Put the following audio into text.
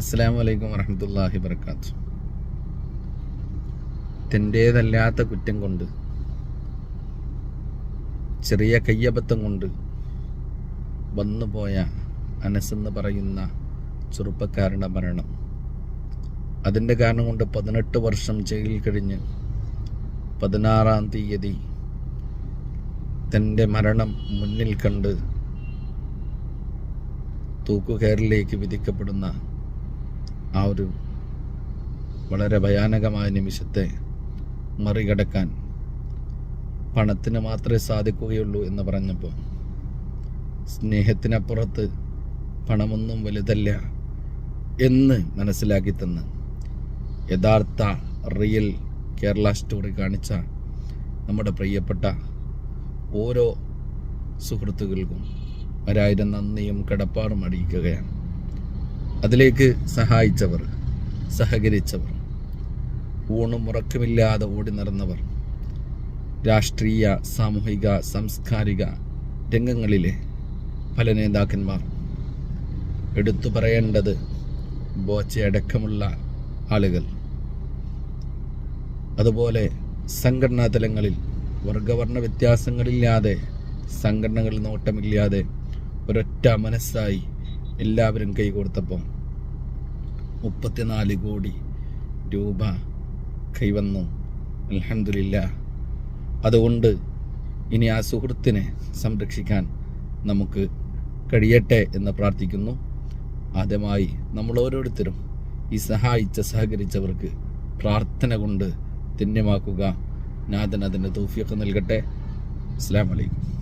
അസ്സാം വലൈക്കും വറഹമത്തല്ലാഹി വർക്കാത്തു തന്റേതല്ലാത്ത കുറ്റം കൊണ്ട് ചെറിയ കയ്യബദ്ധം കൊണ്ട് വന്നുപോയ അനസെന്ന് പറയുന്ന ചെറുപ്പക്കാരുടെ മരണം. അതിന്റെ കാരണം കൊണ്ട് പതിനെട്ട് വർഷം ജയിലിൽ കഴിഞ്ഞ് പതിനാറാം തീയതി തന്റെ മരണം മുന്നിൽ കണ്ട് തൂക്കുകയറിലേക്ക് വിധിക്കപ്പെടുന്ന ആ ഒരു വളരെ ഭയാനകമായ നിമിഷത്തെ മറികടക്കാൻ പണത്തിന് മാത്രമേ സാധിക്കുകയുള്ളൂ എന്ന് പറഞ്ഞപ്പോൾ സ്നേഹത്തിനപ്പുറത്ത് പണമൊന്നും വലുതല്ല എന്ന് മനസ്സിലാക്കി തന്ന്. യഥാർത്ഥ റിയൽ കേരള സ്റ്റോറി കാണിച്ച നമ്മുടെ പ്രിയപ്പെട്ട ഓരോ സുഹൃത്തുക്കൾക്കും ഒരായിരം നന്ദിയും കടപ്പാടും അറിയിക്കുകയാണ് അതിലേക്ക് സഹായിച്ചവർ സഹകരിച്ചവർ ഊണും ഉറക്കമില്ലാതെ ഓടി നടന്നവർ രാഷ്ട്രീയ സാമൂഹിക സാംസ്കാരിക രംഗങ്ങളിലെ പല നേതാക്കന്മാർ. എടുത്തു പറയേണ്ടത് ബോച്ചയടക്കമുള്ള ആളുകൾ. അതുപോലെ സംഘടനാ തലങ്ങളിൽ വർഗവർണ വ്യത്യാസങ്ങളില്ലാതെ സംഘടനകളിൽ നോട്ടമില്ലാതെ ഒരൊറ്റ മനസ്സായി എല്ലാവരും കൈ കൈകോർത്തപ്പോൾ മുപ്പത്തിനാല് കോടി രൂപ കൈവന്നു അലഹമില്ല അതുകൊണ്ട് ഇനി ആ സുഹൃത്തിനെ സംരക്ഷിക്കാൻ നമുക്ക് കഴിയട്ടെ എന്ന് പ്രാർത്ഥിക്കുന്നു. ആദ്യമായി നമ്മൾ ഓരോരുത്തരും ഈ സഹായിച്ച സഹകരിച്ചവർക്ക് പ്രാർത്ഥന കൊണ്ട് ധന്യമാക്കുക. നാഥൻ അതിന്റെ തൗഫീഖ് നൽകട്ടെ. അസ്സാം വലൈക്കും